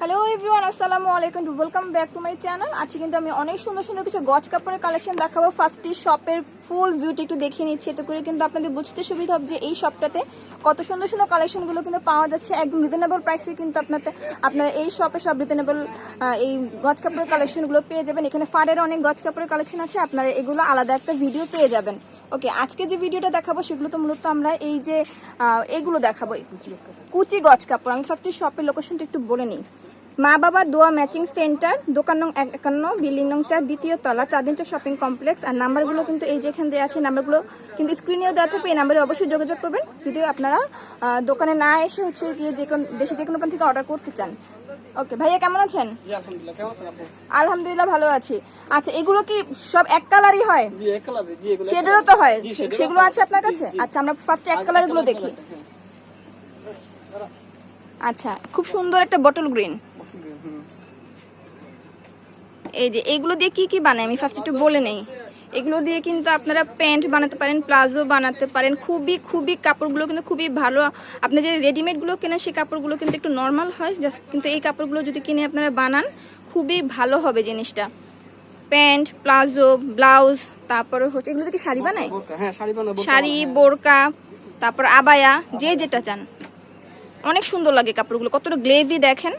Hello everyone আসসালামু আলাইকুম welcome back to my channel আজকে কিন্তু আমি অনেক সুন্দর সুন্দর কিছু গজ কাপড়ের কালেকশন দেখাবো। ফার্স্টটি শপের ফুল ভিউটি একটু দেখিয়ে নিচ্ছি। এতে করে কিন্তু আপনাদের বুঝতে সুবিধা হবে যে এই শপটাতে কত সুন্দর সুন্দর কালেকশনগুলো কিন্তু পাওয়া যাচ্ছে। একদম রিজনেবল প্রাইসে কিন্তু আপনাদের আপনারা এই শপে সব রিজনেবল এই গজ কাপড়ের কালেকশনগুলো পেয়ে যাবেন। এখানে ফারের অনেক গজ কাপড়ের কালেকশন আছে। আপনারা এগুলো আলাদা একটা ভিডিও পেয়ে যাবেন। ওকে আজকে যে ভিডিওটা দেখাবো, সেগুলো তো মূলত আমরা এই যে এগুলো দেখাবো। কুচি গজ কাপড়। আমি ফার্স্টে শপের লোকেশনটা একটু বলে নিই। মা বাবার দোয়া ম্যাচিং সেন্টার দোকান নং একান্ন বিল্ডিং নং চার দ্বিতীয় তলা চাঁদিনচা শপিং কমপ্লেক্স আর নাম্বারগুলো কিন্তু এই যেখানে দেওয়া আছে নাম্বারগুলো কিন্তু স্ক্রিনেও দেওয়া থাকবে এই নাম্বারে অবশ্যই যোগাযোগ করবেন। যদি আপনারা দোকানে না এসে হচ্ছে গিয়ে যে কোনো দেশে যে কোনো থেকে অর্ডার করতে চান। ওকে ভাইয়া কেমন আছেন? আলহামদুলিল্লাহ। ভালো আছি। আচ্ছা এগুলো কি সব এক কালারই হয়? শেডেরও তো হয়। সেগুলো আছে আপনার কাছে? আচ্ছা আমরা ফার্স্টে এক কালারগুলো দেখি। আচ্ছা খুব সুন্দর একটা বটল গ্রিন। এই যে এগুলো দিয়ে কি কি বানায়? আমি ফার্স্ট একটু বলে নেই। এগুলো দিয়ে কিন্তু আপনারা প্যান্ট বানাতে পারেন প্লাজো বানাতে পারেন। খুবই খুবই কাপড়গুলো কিন্তু খুবই ভালো। আপনি যে রেডিমেডগুলো কেনেন সেই কাপড়গুলো কিন্তু একটু নর্মাল হয়। জাস্ট কিন্তু এই কাপড়গুলো যদি কিনে আপনারা বানান খুবই ভালো হবে জিনিসটা। প্যান্ট প্লাজো ব্লাউজ তারপরে হচ্ছে এগুলো কি শাড়ি বানায়? হ্যাঁ শাড়ি শাড়ি বোরকা তারপর আবায়া যে যেটা চান। অনেক সুন্দর লাগে কাপড়গুলো। কতটা গ্লেজি দেখেন।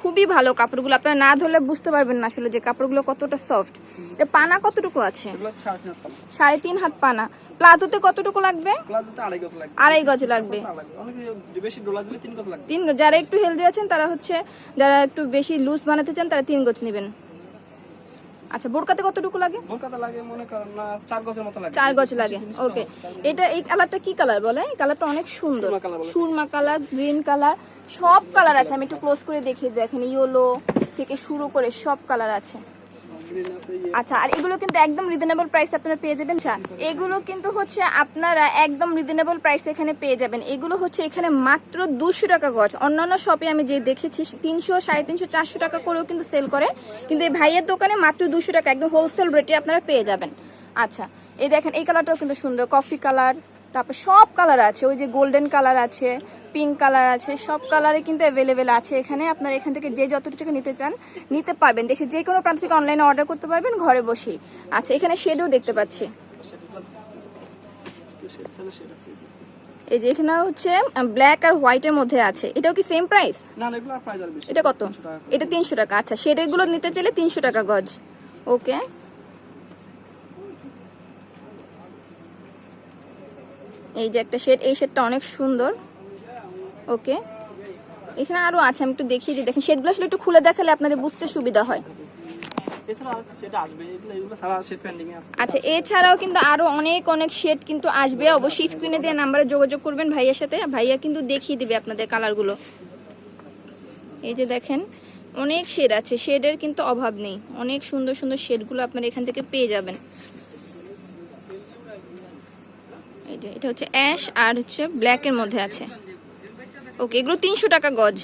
খুবই ভালো কাপড়গুলো। আপনারা না ধরলে বুঝতে পারবেন না আসলে যে কাপড়গুলো কতটা সফট পানা কতটুকু আছে? সাড়ে তিন হাত পানা। প্লাজোতে কতটুকু লাগবে? আড়াই গজ লাগবে। তিন গজ যারা একটু হেলদি আছেন তারা হচ্ছে যারা একটু বেশি লুজ বানাতে চান তারা তিন গজ নেবেন। আচ্ছা বোরকাতে কতটুকু লাগে? বোরকাতে লাগে মনে করেন না চার গজের মতো লাগে। 4 গজ লাগে ওকে এটা এই কালারটা কি কালার বলে? এই কালারটা অনেক সুন্দর। সুরমা কালার গ্রিন কালার সব কালার আছে। আমি একটু ক্লোজ করে দেখিয়ে দেখেন ইয়েলো থেকে শুরু করে সব কালার আছে। আচ্ছা আর এগুলো কিন্তু একদম রিজনেবল প্রাইস আপনারা পেয়ে যাবেন আচ্ছা এগুলো কিন্তু হচ্ছে আপনারা একদম রিজনেবল প্রাইস এখানে পেয়ে যাবেন। এগুলো হচ্ছে এখানে মাত্র দুশো টাকা গজ। অন্যান্য শপে আমি যে দেখেছি, তিনশো, সাড়ে তিনশো, চারশো টাকা করেও কিন্তু সেল করে। কিন্তু এই ভাইয়ের দোকানে মাত্র দুশো টাকা, একদম হোলসেল রেটে আপনারা পেয়ে যাবেন। আচ্ছা এই দেখেন, এই কালারটাও কিন্তু সুন্দর কফি কালার তারপর সব কালার আছে ওই যে গোল্ডেন কালার আছে পিঙ্ক কালার আছে সব কালারে কিন্তু অ্যাভেলেবেল আছে এখানে। আপনার এখান থেকে যে যতটুকু নিতে চান নিতে পারবেন। দেশে যে কোনো প্রান্ত থেকে অনলাইনে অর্ডার করতে পারবেন ঘরে বসেই। আচ্ছা এখানে শেডও দেখতে পাচ্ছি। এই যে। এখানে হচ্ছে ব্ল্যাক আর হোয়াইটের মধ্যে আছে। এটাও কি সেম প্রাইস এটা কত 300 টাকা করে। এটা তিনশো টাকা। আচ্ছা শেডেরগুলো নিতে চাইলে তিনশো টাকা গজ। ওকে এই যে একটা শেড এই শেডটা অনেক সুন্দর। ওকে। এখানে আরও আছে আমি একটু দেখিয়ে দিই। দেখেন শেডগুলো আসলে একটু খুলে দেখালে আপনাদের বুঝতে সুবিধা হয়। আচ্ছা এছাড়াও কিন্তু আরও অনেক অনেক শেড কিন্তু আসবে। অবশ্যই স্ক্রিনে দেওয়া নাম্বারে যোগাযোগ করবেন ভাইয়ার সাথে। ভাইয়া কিন্তু দেখিয়ে দিবে আপনাদের কালারগুলো এই যে দেখেন অনেক শেড আছে। শেডের কিন্তু অভাব নেই। অনেক সুন্দর সুন্দর শেডগুলো আপনারা এখান থেকে পেয়ে যাবেন। এই এটা হচ্ছে অ্যাশ আর হচ্ছে ব্ল্যাকের মধ্যে আছে। ওকে এগুলো তিনশো টাকা গজ।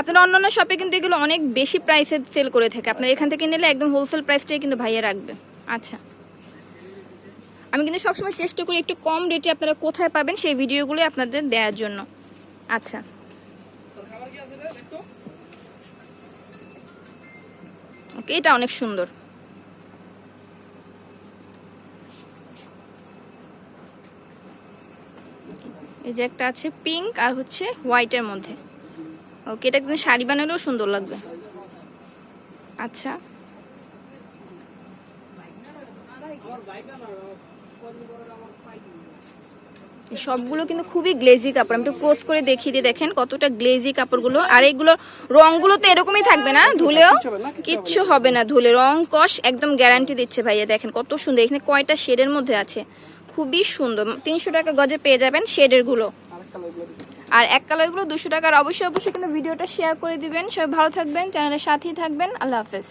আপনারা অন্যান্য শপে কিন্তু এগুলো অনেক বেশি প্রাইসে সেল করে থাকে। আপনারা এখান থেকে নিলে একদম হোলসেল প্রাইসটাই কিন্তু ভাইয়া রাখবে। আচ্ছা। আমি কিন্তু সবসময় চেষ্টা করি একটু কম রেটে আপনারা কোথায় পাবেন সেই ভিডিওগুলো আপনাদের দেওয়ার জন্য। আচ্ছা। ওকে এটা অনেক সুন্দর। এই যে একটা আছে পিঙ্ক আর হচ্ছে হোয়াইটের মধ্যে। ওকে এটা কিন্তু শাড়ি বানালেও সুন্দর লাগবে। আচ্ছা। সবগুলো কিন্তু খুবই গ্লেজি কাপড়। আমি একটু ক্লোজ করে দেখিয়ে দিয়ে দেখেন কতটা গ্লেজি কাপড়গুলো। আর এইগুলো রংগুলো তো এরকমই থাকবে না ধুলেও? কিচ্ছু হবে না ধুলে। রং কষ একদম গ্যারান্টি দিচ্ছে ভাইয়া দেখেন কত সুন্দর। এখানে কয়টা শেডের মধ্যে আছে? খুবই সুন্দর। তিনশো টাকা গজে পেয়ে যাবেন শেডেরগুলো। আরেক কালার এগুলো দেখি। আর এক কালারগুলো দুশো টাকার অবশ্যই অবশ্যই কিন্তু ভিডিওটা শেয়ার করে দিবেন। সবাই ভালো থাকবেন চ্যানেলের সাথেই থাকবেন। আল্লাহ হাফেজ।